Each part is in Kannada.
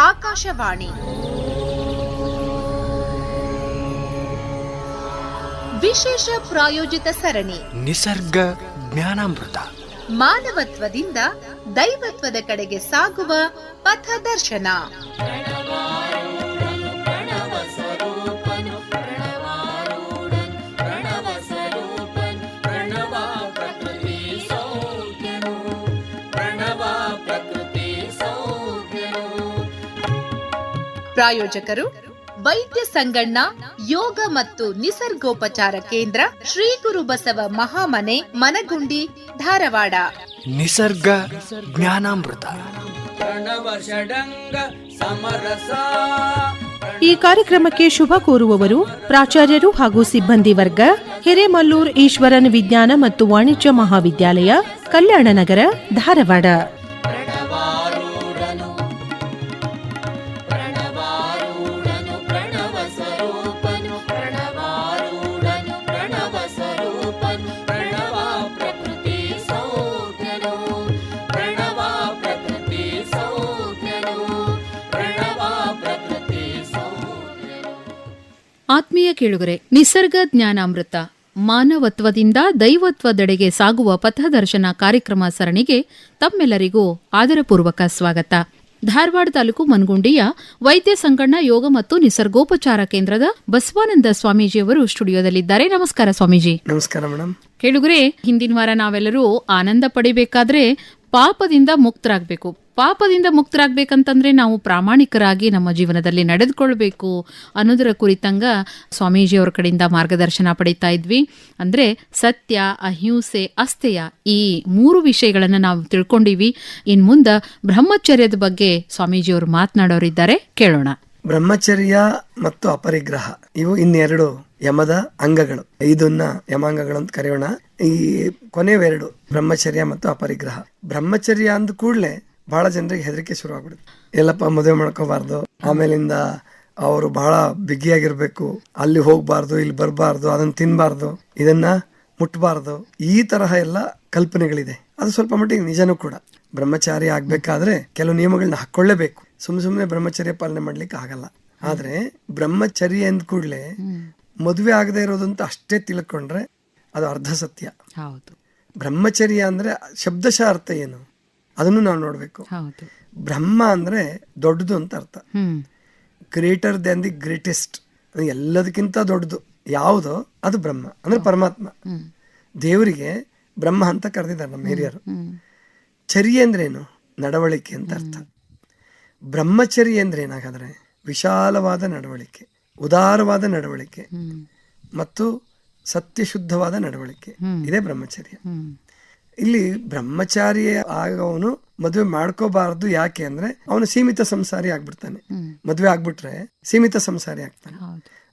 ಆಕಾಶವಾಣಿ. ವಿಶೇಷ ಪ್ರಾಯೋಜಿತ ಸರಣಿ. ನಿಸರ್ಗ ಜ್ಞಾನಾಮೃತ. ಮಾನವತ್ವದಿಂದ ದೈವತ್ವದ ಕಡೆಗೆ ಸಾಗುವ ಪಥದರ್ಶನ ಪ್ರಾಯೋಜಕರು ವೈದ್ಯ ಸಂಗಣ್ಣ ಯೋಗ ಮತ್ತು ನಿಸರ್ಗೋಪಚಾರ ಕೇಂದ್ರ ಶ್ರೀ ಗುರು ಬಸವ ಮಹಾಮನೆ ಮನಗುಂಡಿ ಧಾರವಾಡ. ನಿಸರ್ಗ ಜ್ಞಾನಾಮೃತ. ಈ ಕಾರ್ಯಕ್ರಮಕ್ಕೆ ಶುಭ ಕೋರುವವರು ಪ್ರಾಚಾರ್ಯರು ಹಾಗೂ ಸಿಬ್ಬಂದಿ ವರ್ಗ ಹಿರೇಮಲ್ಲೂರ್ ಈಶ್ವರನ್ ವಿಜ್ಞಾನ ಮತ್ತು ವಾಣಿಜ್ಯ ಮಹಾವಿದ್ಯಾಲಯ ಕಲ್ಯಾಣ ನಗರ ಧಾರವಾಡ. ಕೇಳುಗರೆ ನಿಸರ್ಗ ಜ್ಞಾನಾಮೃತ ಮಾನವತ್ವದಿಂದ ದೈವತ್ವದೆಡೆಗೆ ಸಾಗುವ ಪಥದರ್ಶನ ಕಾರ್ಯಕ್ರಮ ಸರಣಿಗೆ ತಮ್ಮೆಲ್ಲರಿಗೂ ಆದರಪೂರ್ವಕ ಸ್ವಾಗತ. ಧಾರವಾಡ ತಾಲೂಕು ಮನಗುಂಡಿಯ ವೈದ್ಯ ಸಂಗಣ್ಣ ಯೋಗ ಮತ್ತು ನಿಸರ್ಗೋಪಚಾರ ಕೇಂದ್ರದ ಬಸವಾನಂದ ಸ್ವಾಮೀಜಿಯವರು ಸ್ಟುಡಿಯೋದಲ್ಲಿದ್ದಾರೆ. ನಮಸ್ಕಾರ ಸ್ವಾಮೀಜಿ. ನಮಸ್ಕಾರ ಮೇಡಮ್. ಕೇಳುಗರೆ ಹಿಂದಿನ ವಾರ ನಾವೆಲ್ಲರೂ ಆನಂದ ಪಡಿಬೇಕಾದ್ರೆ ಪಾಪದಿಂದ ಮುಕ್ತರಾಗಬೇಕು. ಪಾಪದಿಂದ ಮುಕ್ತರಾಗಬೇಕಂತಂದ್ರೆ ನಾವು ಪ್ರಾಮಾಣಿಕರಾಗಿ ನಮ್ಮ ಜೀವನದಲ್ಲಿ ನಡೆದುಕೊಳ್ಬೇಕು ಅನ್ನೋದರ ಕುರಿತಂಗ ಸ್ವಾಮೀಜಿಯವರ ಕಡೆಯಿಂದ ಮಾರ್ಗದರ್ಶನ ಪಡೀತಾ ಇದ್ವಿ. ಅಂದರೆ ಸತ್ಯ, ಅಹಿಂಸೆ, ಅಸ್ಥೆಯ ಈ ಮೂರು ವಿಷಯಗಳನ್ನು ನಾವು ತಿಳ್ಕೊಂಡಿವಿ. ಇನ್ ಮುಂದೆ ಬ್ರಹ್ಮಚರ್ಯದ ಬಗ್ಗೆ ಸ್ವಾಮೀಜಿಯವರು ಮಾತನಾಡೋರಿದ್ದಾರೆ. ಕೇಳೋಣ. ಬ್ರಹ್ಮಚರ್ಯ ಮತ್ತು ಅಪರಿಗ್ರಹ ಇವು ಇನ್ನೆರಡು ಯಮದ ಅಂಗಗಳು. ಇದನ್ನ ಯಮಾಂಗಗಳು ಅಂತ ಕರೆಯೋಣ. ಈ ಕೊನೆವೆರಡು ಬ್ರಹ್ಮಚರ್ಯ ಮತ್ತು ಅಪರಿಗ್ರಹ. ಬ್ರಹ್ಮಚರ್ಯ ಅಂದ ಕೂಡಲೇ ಬಹಳ ಜನರಿಗೆ ಹೆದರಿಕೆ ಶುರು ಆಗ್ಬಿಡುತ್ತೆ ಎಲ್ಲಪ್ಪ ಮದುವೆ ಮಾಡ್ಕೋಬಾರ್ದು. ಆಮೇಲಿಂದ ಅವರು ಬಹಳ ಬಿಗಿಯಾಗಿರ್ಬೇಕು. ಅಲ್ಲಿ ಹೋಗ್ಬಾರ್ದು, ಇಲ್ಲಿ ಬರಬಾರ್ದು, ಅದನ್ನ ತಿನ್ಬಾರ್ದು, ಇದನ್ನ ಮುಟ್ಬಾರ್ದು. ಈ ತರಹ ಎಲ್ಲ ಕಲ್ಪನೆಗಳಿದೆ. ಅದು ಸ್ವಲ್ಪ ಮಟ್ಟಿಗೆ ನಿಜನೂ ಕೂಡ. ಬ್ರಹ್ಮಚಾರಿ ಆಗ್ಬೇಕಾದ್ರೆ ಕೆಲವು ನಿಯಮಗಳನ್ನ ಹಾಕೊಳ್ಳೇಬೇಕು ಸುಮ್ ಸುಮ್ಮನೆ ಬ್ರಹ್ಮಚರ್ಯ ಪಾಲನೆ ಮಾಡ್ಲಿಕ್ಕೆ ಆಗಲ್ಲ. ಆದ್ರೆ ಬ್ರಹ್ಮಚರ್ಯ ಅಂದ ಕೂಡಲೇ ಮದುವೆ ಆಗದೆ ಇರೋದಂತ ಅಷ್ಟೇ ತಿಳ್ಕೊಂಡ್ರೆ ಅದು ಅರ್ಧ ಸತ್ಯ. ಹೌದು. ಬ್ರಹ್ಮಚರ್ಯ ಅಂದ್ರೆ ಶಬ್ದಶಃ ಅರ್ಥ ಏನು? ಅದನ್ನು ನಾವು ನೋಡಬೇಕು. ಬ್ರಹ್ಮ ಅಂದ್ರೆ ದೊಡ್ಡದು ಅಂತ ಅರ್ಥ. ಗ್ರೇಟರ್ ದ್ಯಾನ್ ದಿ ಗ್ರೇಟೆಸ್ಟ್ ಎಲ್ಲದಕ್ಕಿಂತ ದೊಡ್ಡದು. ಯಾವುದೋ ಅದು ಬ್ರಹ್ಮ ಅಂದ್ರೆ ಪರಮಾತ್ಮ. ದೇವರಿಗೆ ಬ್ರಹ್ಮ ಅಂತ ಕರೆದಿದ್ದಾರೆ ನಮ್ಮ ಹಿರಿಯರು. ಚರ್ಯ ಅಂದ್ರೇನು ನಡವಳಿಕೆ ಅಂತ ಅರ್ಥ. ಬ್ರಹ್ಮಚರ್ಯ ಅಂದ್ರೆ ಏನಾಗಾದ್ರೆ? ವಿಶಾಲವಾದ ನಡವಳಿಕೆ. ಉದಾರವಾದ ನಡವಳಿಕೆ ಮತ್ತು ಸತ್ಯಶುದ್ಧವಾದ ನಡವಳಿಕೆ. ಇದೇ ಬ್ರಹ್ಮಚರ್ಯ. ಇಲ್ಲಿ ಬ್ರಹ್ಮಚಾರಿಯ ಆಗವನು ಮದುವೆ ಮಾಡ್ಕೋಬಾರದು ಯಾಕೆ ಅಂದ್ರೆ ಅವನು ಸೀಮಿತ ಸಂಸಾರಿ ಆಗ್ಬಿಡ್ತಾನೆ. ಮದುವೆ ಆಗ್ಬಿಟ್ರೆ ಸೀಮಿತ ಸಂಸಾರಿ ಆಗ್ತಾನೆ.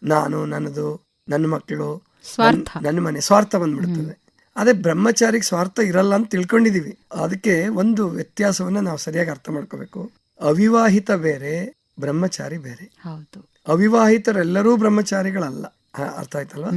ನಾನು ನನ್ನದು ನನ್ನ ಮಕ್ಕಳು ಸ್ವಾರ್ಥ. ನನ್ನ ಮನೆ ಸ್ವಾರ್ಥ ಬಂದ್ಬಿಡ್ತದೆ. ಅದೇ ಬ್ರಹ್ಮಚಾರಿಗೆ ಸ್ವಾರ್ಥ ಇರಲ್ಲ ಅಂತ ತಿಳ್ಕೊಂಡಿದೀವಿ. ಅದಕ್ಕೆ ಒಂದು ವ್ಯತ್ಯಾಸವನ್ನ ನಾವು ಸರಿಯಾಗಿ ಅರ್ಥ ಮಾಡ್ಕೋಬೇಕು. ಅವಿವಾಹಿತ ಬೇರೆ ಬ್ರಹ್ಮಚಾರಿ ಬೇರೆ. ಹೌದು. ಅವಿವಾಹಿತರೆಲ್ಲರೂ ಬ್ರಹ್ಮಚಾರಿಗಳಲ್ಲ. ಅರ್ಥ ಆಯ್ತಲ್ವಾ?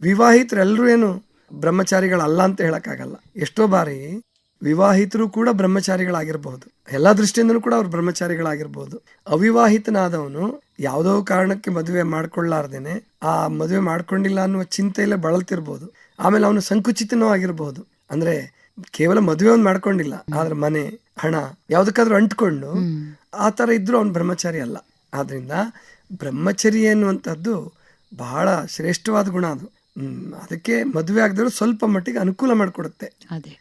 ವಿವಾಹಿತರೆಲ್ಲರೂ ಏನು ಬ್ರಹ್ಮಚಾರಿಗಳಲ್ಲ ಅಂತ ಹೇಳಕ್ಕಾಗಲ್ಲ. ಎಷ್ಟೋ ಬಾರಿ ವಿವಾಹಿತರು ಕೂಡ ಬ್ರಹ್ಮಚಾರಿಗಳಾಗಿರ್ಬಹುದು. ಎಲ್ಲಾ ದೃಷ್ಟಿಯಿಂದನೂ ಕೂಡ ಅವ್ರು ಬ್ರಹ್ಮಚಾರಿಗಳಾಗಿರ್ಬಹುದು. ಅವಿವಾಹಿತನಾದವನು ಯಾವುದೋ ಕಾರಣಕ್ಕೆ ಮದುವೆ ಮಾಡ್ಕೊಳ್ಳಾರ್ದೇನೆ, ಆ ಮದುವೆ ಮಾಡ್ಕೊಂಡಿಲ್ಲ ಅನ್ನುವ ಚಿಂತೆಯಲ್ಲೇ ಬಳಲ್ತಿರ್ಬೋದು. ಆಮೇಲೆ ಅವನು ಸಂಕುಚಿತನೂ ಆಗಿರ್ಬಹುದು ಅಂದ್ರೆ ಕೇವಲ ಮದುವೆ ಒಂದು ಮಾಡ್ಕೊಂಡಿಲ್ಲ. ಆದ್ರೆ ಮನೆ, ಹಣ ಯಾವ್ದಕ್ಕಾದ್ರೂ ಅಂಟ್ಕೊಂಡು, ಆ ತರ ಇದ್ರೂ ಅವ್ನು ಬ್ರಹ್ಮಚಾರಿ ಅಲ್ಲ. ಆದ್ರಿಂದ ಬ್ರಹ್ಮಚರ್ಯ ಎನ್ನುವಂಥದ್ದು ಬಹಳ ಶ್ರೇಷ್ಠವಾದ ಗುಣ ಅದು. ಅದಕ್ಕೆ ಮದುವೆ ಆಗದ್ರು ಸ್ವಲ್ಪ ಮಟ್ಟಿಗೆ ಅನುಕೂಲ ಮಾಡಿಕೊಡುತ್ತೆ. ಅದೇ.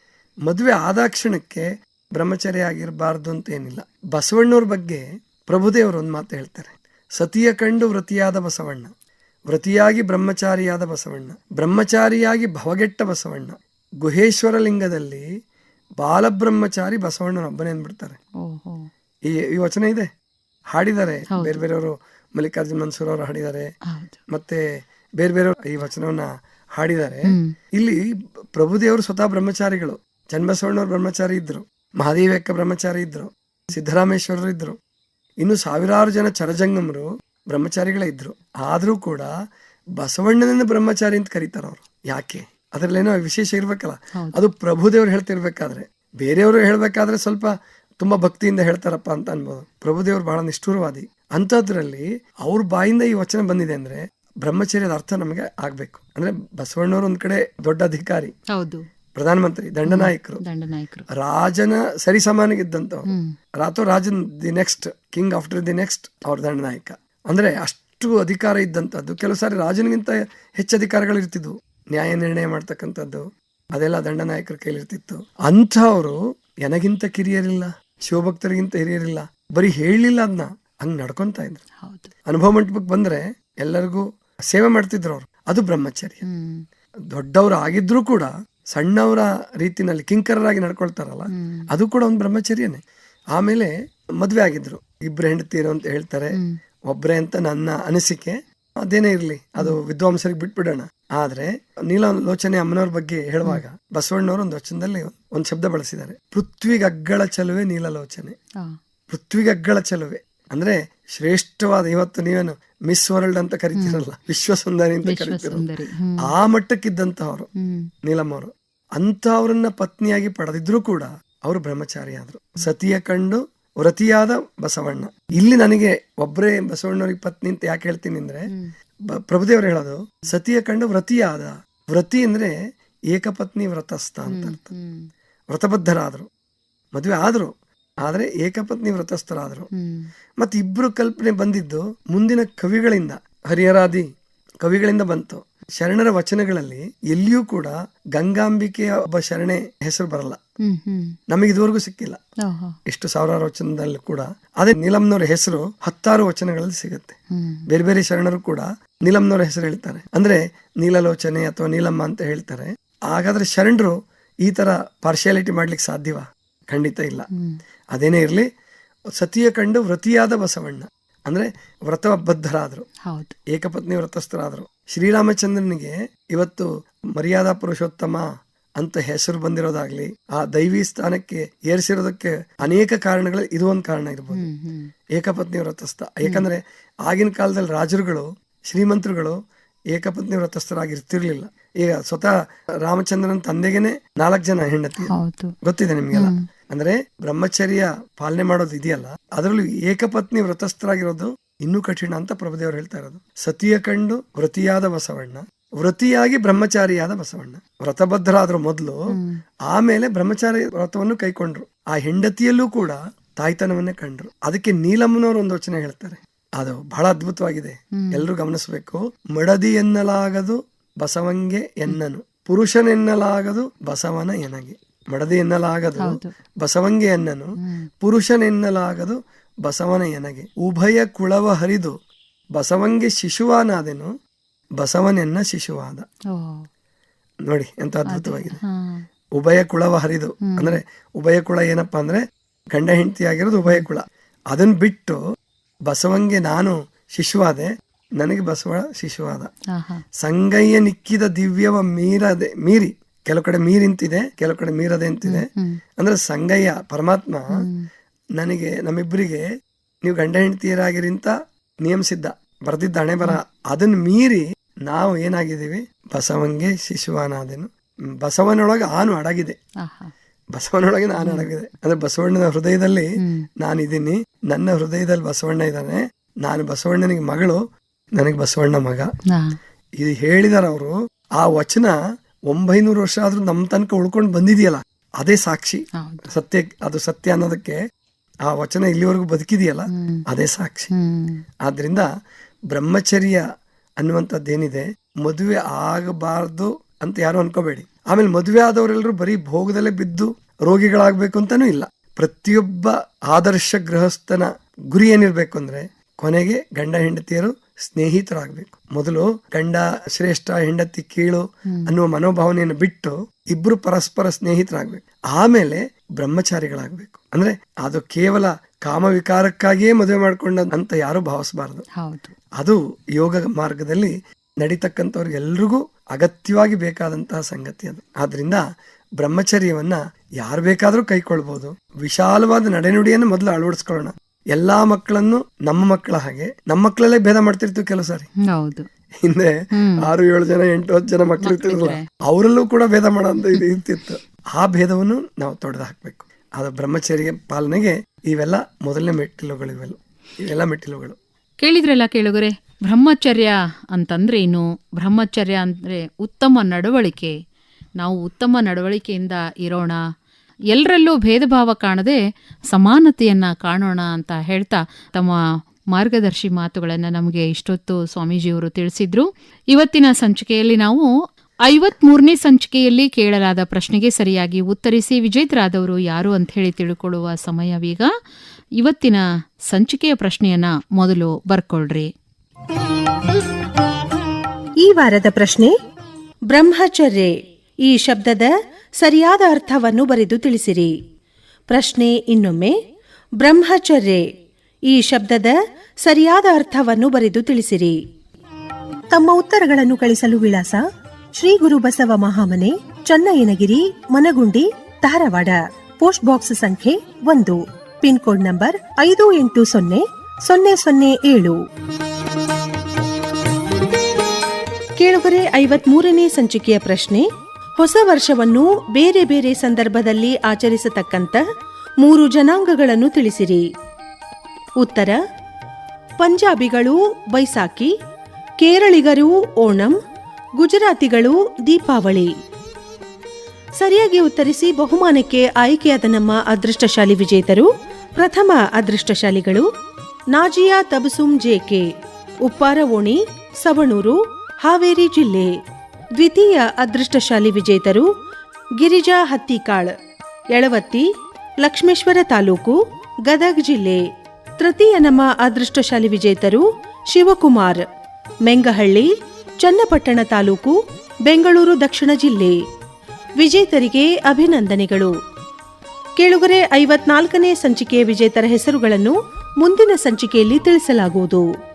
ಆದ ಕ್ಷಣಕ್ಕೆ ಬ್ರಹ್ಮಚರ್ಯ ಆಗಿರಬಾರ್ದು ಅಂತ ಏನಿಲ್ಲ. ಬಸವಣ್ಣವ್ರ ಬಗ್ಗೆ ಪ್ರಭುದೇವರು ಒಂದು ಮಾತು ಹೇಳ್ತಾರೆ. ಸತಿಯ ಕಂಡು ವೃತಿಯಾದ ಬಸವಣ್ಣ. ವ್ರತಿಯಾಗಿ ಬ್ರಹ್ಮಚಾರಿಯಾದ ಬಸವಣ್ಣ. ಬ್ರಹ್ಮಚಾರಿಯಾಗಿ ಭವಗೆಟ್ಟ ಬಸವಣ್ಣ. ಗುಹೇಶ್ವರ ಲಿಂಗದಲ್ಲಿ ಬಾಲಬ್ರಹ್ಮಚಾರಿ ಬಸವಣ್ಣನೊಬ್ಬನೇ ಅಂದ್ಬಿಡ್ತಾರೆ. ಈ ಈ ವಚನ ಇದೆ? ಹಾಡಿದ್ದಾರೆ ಬೇರೆ ಬೇರೆಯವರು. ಮಲ್ಲಿಕಾರ್ಜುನ್ ಮನ್ಸೂರ್ ಅವರು ಹಾಡಿದ್ದಾರೆ. ಮತ್ತೆ ಬೇರೆ ಬೇರೆ ಈ ವಚನವನ್ನ ಹಾಡಿದ್ದಾರೆ. ಇಲ್ಲಿ ಪ್ರಭುದೇವರು ಸ್ವತಃ ಬ್ರಹ್ಮಚಾರಿಗಳು. ಚನ್ನಬಸವಣ್ಣವ್ರು ಬ್ರಹ್ಮಚಾರಿ ಇದ್ರು. ಮಹಾದೇವಕ್ಕ ಬ್ರಹ್ಮಚಾರಿ ಇದ್ರು. ಸಿದ್ದರಾಮೇಶ್ವರರು ಇದ್ರು. ಇನ್ನು ಸಾವಿರಾರು ಜನ ಚರಜಂಗಮರು ಬ್ರಹ್ಮಚಾರಿಗಳೇ ಇದ್ರು. ಆದ್ರೂ ಕೂಡ ಬಸವಣ್ಣನನ್ನ ಬ್ರಹ್ಮಚಾರಿ ಅಂತ ಕರೀತಾರ ಅವ್ರು. ಯಾಕೆ? ಅದ್ರಲ್ಲೇನೋ ವಿಶೇಷ ಇರ್ಬೇಕಲ್ಲ. ಅದು ಪ್ರಭುದೇವ್ರು ಹೇಳ್ತಿರ್ಬೇಕಾದ್ರೆ. ಬೇರೆಯವರು ಹೇಳ್ಬೇಕಾದ್ರೆ ಸ್ವಲ್ಪ ತುಂಬಾ ಭಕ್ತಿಯಿಂದ ಹೇಳ್ತಾರಪ್ಪ ಅಂತ ಅನ್ಬೋದು. ಪ್ರಭುದೇವರು ಬಹಳ ನಿಷ್ಠುರವಾದಿ. ಅಂಥದ್ರಲ್ಲಿ ಅವ್ರ ಬಾಯಿಂದ ಈ ವಚನ ಬಂದಿದೆ ಅಂದ್ರೆ ಬ್ರಹ್ಮಚರ್ಯದ ಅರ್ಥ ನಮಗೆ ಆಗ್ಬೇಕು. ಅಂದ್ರೆ ಬಸವಣ್ಣವ್ರ ಒಂದ್ ಕಡೆ ದೊಡ್ಡ ಅಧಿಕಾರಿ ಹೌದು. ಪ್ರಧಾನಮಂತ್ರಿ ದಂಡನಾಯಕರು. ದಂಡನಾಯಕರು. ರಾಜನ ಸರಿ ಸಮಾನಗಿದ್ದಂತ ರಾತೋ Rajan the next king after the next ಅವ್ರ ದಂಡನಾಯಕ. ಅಂದ್ರೆ ಅಷ್ಟು ಅಧಿಕಾರ ಇದ್ದಂತದ್ದು ಕೆಲವು ಸಾರಿ ರಾಜನಿಗಿಂತ ಹೆಚ್ಚು ಅಧಿಕಾರಗಳು ಇರ್ತಿದ್ವು. ನ್ಯಾಯ ನಿರ್ಣಯ ಮಾಡ್ತಕ್ಕಂಥದ್ದು ಅದೆಲ್ಲ ದಂಡನಾಯಕರ ಕೈಲಿರ್ತಿತ್ತು. ಅಂಥವ್ರು ನನಗಿಂತ ಕಿರಿಯರಿಲ್ಲ ಶಿವಭಕ್ತರಿಗಿಂತ ಹಿರಿಯರಿಲ್ಲ ಬರೀ ಹೇಳಲಿಲ್ಲ ಅದನ್ನ ಹಂಗ್ ನಡ್ಕೊಂತ ಇದ್ರು. ಅನುಭವ ಮಂಟಪಕ್ಕೆ ಬಂದ್ರೆ ಎಲ್ಲರಿಗೂ ಸೇವೆ ಮಾಡ್ತಿದ್ರು ಅವ್ರು. ಅದು ಬ್ರಹ್ಮಚರ್ಯ. ಹ್ಮ್. ದೊಡ್ಡವರು ಆಗಿದ್ರು ಕೂಡ ಸಣ್ಣವರ ರೀತಿನಲ್ಲಿ ಕಿಂಕರರಾಗಿ ನಡ್ಕೊಳ್ತಾರಲ್ಲ ಅದು ಕೂಡ ಒಂದು ಬ್ರಹ್ಮಚರ್ಯನೇ. ಆಮೇಲೆ ಮದ್ವೆ ಆಗಿದ್ರು. ಇಬ್ರು ಹೆಂಡತಿರು ಅಂತ ಹೇಳ್ತಾರೆ. ಒಬ್ರೆ ಅಂತ ನನ್ನ ಅನಿಸಿಕೆ. ಅದೇನೇ ಇರ್ಲಿ ಅದು ವಿದ್ವಾಂಸರಿಗೆ ಬಿಟ್ಬಿಡೋಣ. ಆದ್ರೆ ನೀಲಲೋಚನೆ ಅಮ್ಮನವ್ರ ಬಗ್ಗೆ ಹೇಳುವಾಗ ಬಸವಣ್ಣವ್ರು ಒಂದು ವಚನದಲ್ಲಿ ಒಂದು ಶಬ್ದ ಬಳಸಿದ್ದಾರೆ. ಪೃಥ್ವಿಗಗ್ಗಳ ಚಲುವೆ ನೀಲಲೋಚನೆ. ಪೃಥ್ವಿಗೆ ಅಗ್ಗಳ ಚಲುವೆ. ಅಂದ್ರೆ ಶ್ರೇಷ್ಠವಾದ ಇವತ್ತು ನೀವೇನು ಮಿಸ್ ವರ್ಲ್ಡ್ ಅಂತ ಕರಿತೀರಲ್ಲ ವಿಶ್ವ ಸುಂದರಿ ಅಂತ ಕರಿತೀರ ಆ ಮಟ್ಟಕ್ಕಿದ್ದಂತಹವರು ಹ್ಮ್. ನೀಲಮ್ಮವರು ಅಂತವ್ರನ್ನ ಪತ್ನಿಯಾಗಿ ಪಡೆದಿದ್ರು ಕೂಡ ಅವರು ಬ್ರಹ್ಮಚಾರಿ ಆದ್ರು. ಸತಿಯ ಕಂಡು ವ್ರತಿಯಾದ ಬಸವಣ್ಣ. ಇಲ್ಲಿ ನನಗೆ ಒಬ್ಬರೇ ಬಸವಣ್ಣವ್ರಿಗೆ ಪತ್ನಿ ಅಂತ ಯಾಕೆ ಹೇಳ್ತೀನಿ ಅಂದ್ರೆ ಪ್ರಭುದೇವರು ಹೇಳೋದು ಸತಿಯ ಕಂಡು ವ್ರತಿಯಾದ ವ್ರತಿ ಅಂದ್ರೆ ಏಕಪತ್ನಿ ವ್ರತಸ್ಥ ಅಂತ ಅರ್ಥ. ವ್ರತಬದ್ಧರಾದ್ರು ಮದುವೆ ಆದ್ರು ಆದ್ರೆ ಏಕಪತ್ನಿ ವ್ರತಸ್ಥರಾದರು. ಮತ್ತು ಇಬ್ರು ಕಲ್ಪನೆ ಬಂದಿದ್ದು ಮುಂದಿನ ಕವಿಗಳಿಂದ ಹರಿಹರಾದಿ ಕವಿಗಳಿಂದ ಬಂತು. ಶರಣರ ವಚನಗಳಲ್ಲಿ ಎಲ್ಲಿಯೂ ಕೂಡ ಗಂಗಾಂಬಿಕೆಯ ಒಬ್ಬ ಶರಣೆ ಹೆಸರು ಬರಲ್ಲ. ನಮಗೆ ಇದುವರೆಗೂ ಸಿಕ್ಕಿಲ್ಲ. ಇಷ್ಟು ಎಷ್ಟು ಸಾವಿರಾರು ವಚನದಲ್ಲಿ ಕೂಡ. ಅದೇ ನೀಲಂನವರ ಹೆಸರು ಹತ್ತಾರು ವಚನಗಳಲ್ಲಿ ಸಿಗುತ್ತೆ. ಬೇರೆ ಬೇರೆ ಶರಣರು ಕೂಡ ನೀಲಂನವರ ಹೆಸರು ಹೇಳ್ತಾರೆ. ಅಂದ್ರೆ ನೀಲಲೋಚನೆ ಅಥವಾ ನೀಲಮ್ಮ ಅಂತ ಹೇಳ್ತಾರೆ. ಹಾಗಾದ್ರೆ ಶರಣರು ಈ ತರ ಪಾರ್ಶಿಯಾಲಿಟಿ ಮಾಡ್ಲಿಕ್ಕೆ ಸಾಧ್ಯವಾ? ಖಂಡಿತ ಇಲ್ಲ. ಅದೇನೇ ಇರಲಿ ಸತಿಯ ಕಂಡು ವ್ರತಿಯಾದ ಬಸವಣ್ಣ. ಅಂದ್ರೆ ವ್ರತಬದ್ಧರಾದ್ರು. ಏಕಪತ್ನಿ ವ್ರತಸ್ಥರಾದ್ರು. ಶ್ರೀರಾಮಚಂದ್ರನಿಗೆ ಇವತ್ತು ಮರ್ಯಾದಾ ಪುರುಷೋತ್ತಮ ಅಂತ ಹೆಸರು ಬಂದಿರೋದಾಗ್ಲಿ ಆ ದೈವಿ ಸ್ಥಾನಕ್ಕೆ ಏರಿಸಿರೋದಕ್ಕೆ ಅನೇಕ ಕಾರಣಗಳು ಇದು ಒಂದು ಕಾರಣ ಇರ್ಬೋದು. ಏಕಪತ್ನಿ ವ್ರತಸ್ಥ. ಯಾಕಂದ್ರೆ ಆಗಿನ ಕಾಲದಲ್ಲಿ ರಾಜರುಗಳು ಶ್ರೀಮಂತರುಗಳು ಏಕಪತ್ನಿ ವ್ರತಸ್ಥರಾಗಿರ್ತಿರ್ಲಿಲ್ಲ. ಈಗ ಸ್ವತಃ ರಾಮಚಂದ್ರನ ತಂದೆಗೆನೆ ನಾಲ್ಕು ಜನ ಹೆಂಡತಿ. ಗೊತ್ತಿದೆ ನಿಮ್ಗೆಲ್ಲ? ಅಂದ್ರೆ ಬ್ರಹ್ಮಚರ್ಯ ಪಾಲನೆ ಮಾಡೋದು ಇದೆಯಲ್ಲ ಅದರಲ್ಲಿ ಏಕಪತ್ನಿ ವ್ರತಸ್ಥರಾಗಿರೋದು ಇನ್ನೂ ಕಠಿಣ ಅಂತ ಪ್ರಭುದೇವರು ಹೇಳ್ತಾ ಇರೋದು. ಸತಿಯ ಕಂಡು ವೃತಿಯಾದ ಬಸವಣ್ಣ ವೃತಿಯಾಗಿ ಬ್ರಹ್ಮಚಾರಿಯಾದ ಬಸವಣ್ಣ. ವ್ರತಬದ್ಧರಾದ್ರು ಮೊದಲು ಆಮೇಲೆ ಬ್ರಹ್ಮಚಾರಿ ವ್ರತವನ್ನು ಕೈಕೊಂಡ್ರು. ಆ ಹೆಂಡತಿಯಲ್ಲೂ ಕೂಡ ತಾಯ್ತನವನ್ನೇ ಕಂಡ್ರು. ಅದಕ್ಕೆ ನೀಲಮ್ಮನವರು ಒಂದು ವಚನ ಹೇಳ್ತಾರೆ. ಅದು ಬಹಳ ಅದ್ಭುತವಾಗಿದೆ. ಎಲ್ಲರೂ ಗಮನಿಸಬೇಕು. ಮಡದಿ ಎನ್ನಲಾಗದು ಬಸವಂಗೆ ಎನ್ನನು. ಪುರುಷನೆನ್ನಲಾಗದು ಬಸವನ ಎನಗೆ. ಮಡದಿ ಎನ್ನಲಾಗದು. ಬಸವಂಗೆ ಎನ್ನನು ಪುರುಷನೆನ್ನಲಾಗದು ಬಸವನ ಎನಗೆ. ಉಭಯ ಕುಳವ ಹರಿದು ಬಸವಂಗೆ ಶಿಶುವಾನಾದೆನು ಬಸವನೆನ್ನ ಶಿಶುವಾದ. ನೋಡಿ ಎಂತ ಅದ್ಭುತವಾಗಿದೆ. ಉಭಯ ಕುಳವ ಹರಿದು ಅಂದ್ರೆ ಉಭಯ ಕುಳ ಏನಪ್ಪಾ ಅಂದ್ರೆ ಗಂಡ ಹೆಂಡತಿ ಆಗಿರೋದು ಉಭಯ ಕುಳ ಅದನ್ನ ಬಿಟ್ಟು ಬಸವಂಗೆ ನಾನು ಶಿಶುವಾದೆ ನನಗೆ ಬಸವ ಶಿಶುವಾದ. ಸಂಗಯ್ಯ ನಿಕ್ಕಿದ ದಿವ್ಯವ ಮೀರದೆ ಮೀರಿ. ಕೆಲವು ಕಡೆ ಮೀರಿಂತಿದೆ ಕೆಲವು ಕಡೆ ಮೀರದೆ ಅಂತಿದೆ ಅಂದ್ರೆ ಸಂಗಯ್ಯ ಪರಮಾತ್ಮ ನನಗೆ ನಮ್ಮಿಬ್ಬರಿಗೆ ನೀವು ಗಂಡ ಹೆಂಡತಿಯರಾಗಿರಿಂತ ನಿಯಮಿಸಿದ್ದ ಬರ್ದಿದ್ದ ಹಣೆ ಬರ. ಅದನ್ನ ಮೀರಿ ನಾವು ಏನಾಗಿದ್ದೀವಿ? ಬಸವಂಗೆ ಶಿಶುವಾನಾದೆನು. ಬಸವನೊಳಗೆ ಆನು ಅಡಗಿದೆ. ಬಸವನೊಳಗೆ ನಾನು ಅಡಗಿದೆ. ಅಂದ್ರೆ ಬಸವಣ್ಣನ ಹೃದಯದಲ್ಲಿ ನಾನು ಇದ್ದೀನಿ ನನ್ನ ಹೃದಯದಲ್ಲಿ ಬಸವಣ್ಣ ಇದ್ದಾನೆ. ನಾನು ಬಸವಣ್ಣನಿಗೆ ಮಗಳು. ನನಗೆ ಬಸವಣ್ಣ ಮಗ. ಇದು ಹೇಳಿದಾರ ಅವರು ಆ ವಚನ ಒಂಬೈನೂರು ವರ್ಷ ಆದ್ರೂ ನಮ್ಮ ತನಕ ಉಳ್ಕೊಂಡು ಬಂದಿದೆಯಲ್ಲ ಅದೇ ಸಾಕ್ಷಿ. ಸತ್ಯ ಅದು ಸತ್ಯ ಅನ್ನೋದಕ್ಕೆ ಆ ವಚನ ಇಲ್ಲಿವರೆಗೂ ಬದುಕಿದೆಯಲ್ಲ ಅದೇ ಸಾಕ್ಷಿ. ಆದ್ರಿಂದ ಬ್ರಹ್ಮಚರ್ಯ ಅನ್ನುವಂಥದ್ದೇನಿದೆ ಮದುವೆ ಆಗಬಾರ್ದು ಅಂತ ಯಾರು ಅನ್ಕೋಬೇಡಿ. ಆಮೇಲೆ ಮದುವೆ ಆದವರೆಲ್ಲರೂ ಬರೀ ಭೋಗದಲ್ಲೇ ಬಿದ್ದು ರೋಗಿಗಳಾಗ್ಬೇಕು ಅಂತಾನೂ ಇಲ್ಲ. ಪ್ರತಿಯೊಬ್ಬ ಆದರ್ಶ ಗೃಹಸ್ಥನ ಗುರಿ ಏನಿರ್ಬೇಕು ಅಂದ್ರೆ ಕೊನೆಗೆ ಗಂಡ ಹೆಂಡತಿಯರು ಸ್ನೇಹಿತರಾಗಬೇಕು. ಮೊದಲು ಗಂಡ ಶ್ರೇಷ್ಠ ಹೆಂಡತಿ ಕೀಳು ಅನ್ನುವ ಮನೋಭಾವನೆಯನ್ನು ಬಿಟ್ಟು ಇಬ್ರು ಪರಸ್ಪರ ಸ್ನೇಹಿತರಾಗಬೇಕು. ಆಮೇಲೆ ಬ್ರಹ್ಮಚಾರಿಗಳಾಗಬೇಕು. ಅಂದ್ರೆ ಅದು ಕೇವಲ ಕಾಮ ವಿಕಾರಕ್ಕಾಗಿಯೇ ಮದುವೆ ಮಾಡಿಕೊಂಡ ಅಂತ ಯಾರು ಭಾವಿಸಬಾರದು. ಅದು ಯೋಗ ಮಾರ್ಗದಲ್ಲಿ ನಡೀತಕ್ಕಂಥವ್ರಿಗೆಲ್ರಿಗೂ ಅಗತ್ಯವಾಗಿ ಬೇಕಾದಂತಹ ಸಂಗತಿ ಅದು. ಆದ್ರಿಂದ ಬ್ರಹ್ಮಚರ್ಯವನ್ನ ಯಾರು ಬೇಕಾದ್ರೂ ಕೈಕೊಳ್ಬಹುದು ವಿಶಾಲವಾದ ನಡೆನುಡಿಯನ್ನು ಮೊದಲು ಅಳವಡಿಸ್ಕೊಳ್ಳೋಣ. ಎಲ್ಲಾ ಮಕ್ಕಳನ್ನು ನಮ್ಮ ಮಕ್ಕಳ ಹಾಗೆ. ನಮ್ಮ ಮಕ್ಕಳಲ್ಲೇ ಭೇದ ಮಾಡ್ತಿರ್ತೀವಿ ಕೆಲವು ಸಾರಿ. ಹೌದು. ಆರು ಏಳು ಜನ ಎಂಟು ಹತ್ತು ಜನ ಮಕ್ಕಳು ಇರ್ತಿರಲ್ಲ ಅವರಲ್ಲೂ ಕೂಡ ಭೇದ ಮಾಡೋ ಅಂತ ಇದು ಇರ್ತಿತ್ತು. ಆ ಭೇದವನ್ನು ನಾವು ತೊಡೆದು ಹಾಕ್ಬೇಕು. ಅದು ಬ್ರಹ್ಮಚರ್ಯ ಪಾಲನೆಗೆ ಇವೆಲ್ಲ ಮೊದಲನೇ ಮೆಟ್ಟಿಲುಗಳು ಇವೆಲ್ಲ. ಇವೆಲ್ಲ ಮೆಟ್ಟಿಲುಗಳು. ಕೇಳಿದ್ರಲ್ಲ ಕೇಳುಗರೆ ಬ್ರಹ್ಮಚರ್ಯ ಅಂತಂದ್ರೆ ಏನು? ಬ್ರಹ್ಮಚರ್ಯ ಅಂದ್ರೆ ಉತ್ತಮ ನಡವಳಿಕೆ. ನಾವು ಉತ್ತಮ ನಡವಳಿಕೆಯಿಂದ ಇರೋಣ. ಎಲ್ಲರಲ್ಲೂ ಭೇದ ಭಾವ ಕಾಣದೆ ಸಮಾನತೆಯನ್ನು ಕಾಣೋಣ ಅಂತ ಹೇಳ್ತಾ ತಮ್ಮ ಮಾರ್ಗದರ್ಶಿ ಮಾತುಗಳನ್ನು ನಮಗೆ ಇಷ್ಟೊತ್ತು ಸ್ವಾಮೀಜಿಯವರು ತಿಳಿಸಿದ್ರು. ಇವತ್ತಿನ ಸಂಚಿಕೆಯಲ್ಲಿ ನಾವು ಐವತ್ಮೂರನೇ ಸಂಚಿಕೆಯಲ್ಲಿ ಕೇಳಲಾದ ಪ್ರಶ್ನೆಗೆ ಸರಿಯಾಗಿ ಉತ್ತರಿಸಿ ವಿಜೇತರಾದವರು ಯಾರು ಅಂತ ಹೇಳಿ ತಿಳ್ಕೊಳ್ಳುವ ಸಮಯವೀಗ ಇವತ್ತಿನ ಸಂಚಿಕೆಯ ಪ್ರಶ್ನೆಯನ್ನ ಮೊದಲು ಬರ್ಕೊಳ್ರಿ. ಈ ವಾರದ ಪ್ರಶ್ನೆ, ಬ್ರಹ್ಮಚರ್ಯ ಈ ಶಬ್ದದ ಸರಿಯಾದ ಅರ್ಥವನ್ನು ಬರೆದು ತಿಳಿಸಿರಿ. ಪ್ರಶ್ನೆ ಇನ್ನೊಮ್ಮೆ, ಬ್ರಹ್ಮಚರ್ಯ, ಈ ಶಬ್ದದ ಸರಿಯಾದ ಅರ್ಥವನ್ನು ಬರೆದು ತಿಳಿಸಿರಿ. ತಮ್ಮ ಉತ್ತರಗಳನ್ನು ಕಳಿಸಲು ವಿಳಾಸ, ಶ್ರೀ ಗುರು ಬಸವ ಮಹಾಮನೆ, ಚನ್ನಯ್ಯನಗಿರಿ, ಮನಗುಂಡಿ, ಧಾರವಾಡ. ಪೋಸ್ಟ್ ಬಾಕ್ಸ್ ಸಂಖ್ಯೆ ಒಂದು. ಪಿನ್ ಕೋಡ್ ನಂಬರ್ ಐದು ಎಂಟು ಸೊನ್ನೆ ಸೊನ್ನೆ ಸೊನ್ನೆ ಏಳು. ಕೇಳುಗರೆ, ಐವತ್ಮೂರನೇ ಸಂಚಿಕೆಯ ಪ್ರಶ್ನೆ ಹೊಸ ವರ್ಷವನ್ನು ಬೇರೆ ಬೇರೆ ಸಂದರ್ಭದಲ್ಲಿ ಆಚರಿಸತಕ್ಕಂತ ಮೂರು ಜನಾಂಗಗಳನ್ನು ತಿಳಿಸಿರಿ. ಉತ್ತರ, ಪಂಜಾಬಿಗಳು ಬೈಸಾಕಿ, ಕೇರಳಿಗರು ಓಣಂ, ಗುಜರಾತಿಗಳು ದೀಪಾವಳಿ. ಸರಿಯಾಗಿ ಉತ್ತರಿಸಿ ಬಹುಮಾನಕ್ಕೆ ಆಯ್ಕೆಯಾದ ನಮ್ಮ ಅದೃಷ್ಟಶಾಲಿ ವಿಜೇತರು, ಪ್ರಥಮ ಅದೃಷ್ಟಶಾಲಿಗಳು ನಾಜಿಯಾ ತಬಸುಂ ಜೆಕೆ ಉಪ್ಪಾರ ಓಣಿ ಸವಣೂರು, ಹಾವೇರಿ ಜಿಲ್ಲೆ. ದ್ವಿತೀಯ ಅದೃಷ್ಟಶಾಲಿ ವಿಜೇತರು ಗಿರಿಜಾ ಹತ್ತಿಕಾಳ್, ಯಳವತ್ತಿ, ಲಕ್ಷ್ಮೇಶ್ವರ ತಾಲೂಕು, ಗದಗ್ ಜಿಲ್ಲೆ. ತೃತೀಯ ನಮ್ಮ ಅದೃಷ್ಟಶಾಲಿ ವಿಜೇತರು ಶಿವಕುಮಾರ್, ಮೆಂಗಹಳ್ಳಿ, ಚನ್ನಪಟ್ಟಣ ತಾಲೂಕು, ಬೆಂಗಳೂರು ದಕ್ಷಿಣ ಜಿಲ್ಲೆ. ವಿಜೇತರಿಗೆ ಅಭಿನಂದನೆಗಳು. ಕೇಳುಗರೆ ಐವತ್ನಾಲ್ಕನೇ ಸಂಚಿಕೆಯ ವಿಜೇತರ ಹೆಸರುಗಳನ್ನು ಮುಂದಿನ ಸಂಚಿಕೆಯಲ್ಲಿ ತಿಳಿಸಲಾಗುವುದು.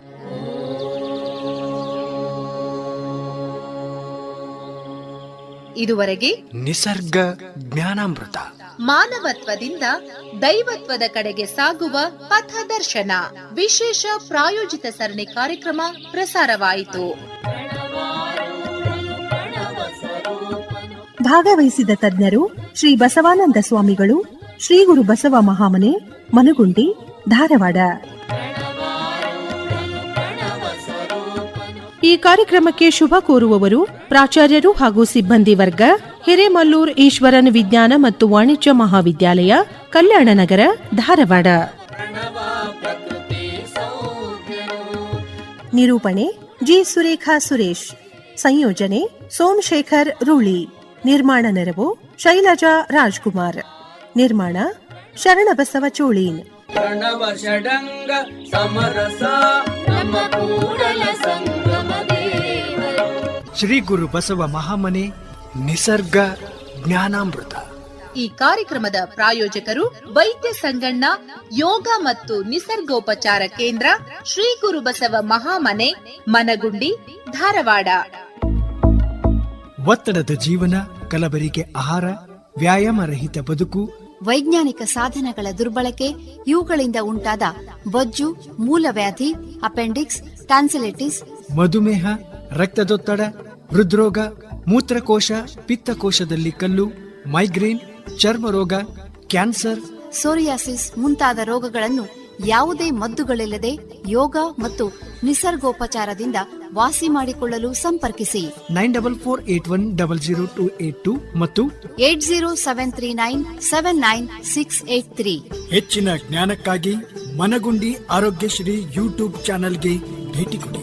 ಇದುವರೆಗೆ ನಿಸರ್ಗ ಜ್ಞಾನಾಮೃತ. ಮಾನವತ್ವದಿಂದ ದೈವತ್ವದ ಕಡೆಗೆ ಸಾಗುವ ಪಥದರ್ಶನ ವಿಶೇಷ ಪ್ರಾಯೋಜಿತ ಸರಣಿ ಕಾರ್ಯಕ್ರಮ ಪ್ರಸಾರವಾಯಿತು. ಭಾಗವಹಿಸಿದ ತಜ್ಞರು ಶ್ರೀ ಬಸವಾನಂದ ಸ್ವಾಮಿಗಳು ಶ್ರೀ ಗುರು ಬಸವ ಮಹಾಮನೆ ಮನುಗುಂಡಿ ಧಾರವಾಡ. ಈ ಕಾರ್ಯಕ್ರಮಕ್ಕೆ ಶುಭ ಕೋರುವವರು ಪ್ರಾಚಾರ್ಯರು ಹಾಗೂ ಸಿಬ್ಬಂದಿ ವರ್ಗ, ಹಿರೇಮಲ್ಲೂರ್ ಈಶ್ವರನ್ ವಿಜ್ಞಾನ ಮತ್ತು ವಾಣಿಜ್ಯ ಮಹಾವಿದ್ಯಾಲಯ, ಕಲ್ಯಾಣ ನಗರ, ಧಾರವಾಡ. ನಿರೂಪಣೆ ಜಿ ಸುರೇಖಾ ಸುರೇಶ್. ಸಂಯೋಜನೆ ಸೋಮಶೇಖರ್ ರೂಳಿ. ನಿರ್ಮಾಣ ನೆರವು ಶೈಲಜಾ ರಾಜ್ಕುಮಾರ್. ನಿರ್ಮಾಣ ಶರಣಬಸವ ಚೋಳೀನ್. ಪ್ರಣವ ಷಡಂಗ ಸಮರಸ ನಮ್ಮ ಕೂಡಲ ದೇವರು ಶ್ರೀ ಗುರು ಬಸವ ಮಹಾಮನೆ ನಿಸರ್ಗ ಜ್ಞಾನಾಮೃತ. ಈ ಕಾರ್ಯಕ್ರಮದ ಪ್ರಾಯೋಜಕರು ವೈದ್ಯ ಸಂಗಣ್ಣ ಯೋಗ ಮತ್ತು ನಿಸರ್ಗೋಪಚಾರ ಕೇಂದ್ರ ಶ್ರೀ ಗುರು ಬಸವ ಮಹಾಮನೆ ಮನಗುಂಡಿ ಧಾರವಾಡ. ಒತ್ತಡದ ಜೀವನ ಕಲಬರಿಕೆ ಆಹಾರ ವ್ಯಾಯಾಮ ರಹಿತ ಬದುಕು ವೈಜ್ಞಾನಿಕ ಸಾಧನಗಳ ದುರ್ಬಳಕೆ ಇವುಗಳಿಂದ ಉಂಟಾದ ಬೊಜ್ಜು ಮೂಲವ್ಯಾಧಿ ಅಪೆಂಡಿಕ್ಸ್ ಟಾನ್ಸಿಲಿಟಿಸ್ ಮಧುಮೇಹ ರಕ್ತದೊತ್ತಡ ಹೃದ್ರೋಗ ಮೂತ್ರಕೋಶ ಪಿತ್ತಕೋಶದಲ್ಲಿ ಕಲ್ಲು ಮೈಗ್ರೇನ್ ಚರ್ಮ ರೋಗ ಕ್ಯಾನ್ಸರ್. ಸೋರಿಯಾಸಿಸ್ ಮುಂತಾದ ರೋಗಗಳನ್ನು ಯಾವುದೇ ಮದ್ದುಗಳಿಲ್ಲದೆ ಯೋಗ ಮತ್ತು ನಿಸರ್ಗೋಪಚಾರದಿಂದ ವಾಸಿ ಮಾಡಿಕೊಳ್ಳಲು ಸಂಪರ್ಕಿಸಿ. Nine double four eight one double zero two eight two ಮತ್ತು eight zero seven three nine seven nine six eight three. ಹೆಚ್ಚಿನ ಜ್ಞಾನಕ್ಕಾಗಿ ಮನಗುಂಡಿ ಆರೋಗ್ಯಶ್ರೀ ಯೂಟ್ಯೂಬ್ ಚಾನೆಲ್ಗೆ ಭೇಟಿ ಕೊಡಿ.